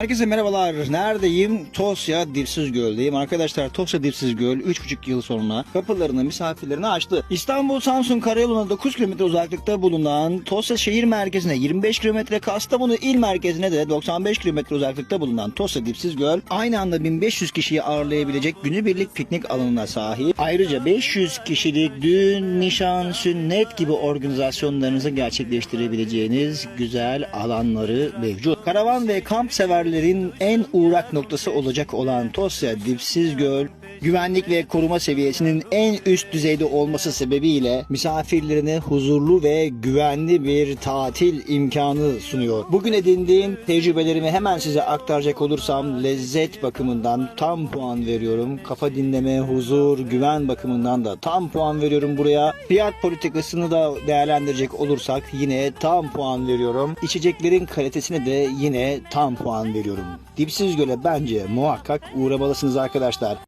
Herkese merhabalar. Neredeyim? Tosya Dipsiz Göl'deyim. Arkadaşlar Tosya Dipsiz Göl 3,5 yıl sonra kapılarını misafirlerine açtı. İstanbul Samsun Karayolu'na 9 km uzaklıkta bulunan Tosya şehir merkezine 25 km, Kastamonu il merkezine de 95 km uzaklıkta bulunan Tosya Dipsiz Göl aynı anda 1500 kişiyi ağırlayabilecek günübirlik piknik alanına sahip. Ayrıca 500 kişilik düğün, nişan, sünnet gibi organizasyonlarınızı gerçekleştirebileceğiniz güzel alanları mevcut. Karavan ve kamp severlerin en uğrak noktası olacak olan Tosya Dipsiz Göl güvenlik ve koruma seviyesinin en üst düzeyde olması sebebiyle misafirlerine huzurlu ve güvenli bir tatil imkanı sunuyor. Bugün edindiğim tecrübelerimi hemen size aktaracak olursam lezzet bakımından tam puan veriyorum. Kafa dinleme, huzur, güven bakımından da tam puan veriyorum buraya. Fiyat politikasını da değerlendirecek olursak yine tam puan veriyorum. İçeceklerin kalitesine de yine tam puan veriyorum. Dipsiz Göl'e bence muhakkak uğramalısınız arkadaşlar.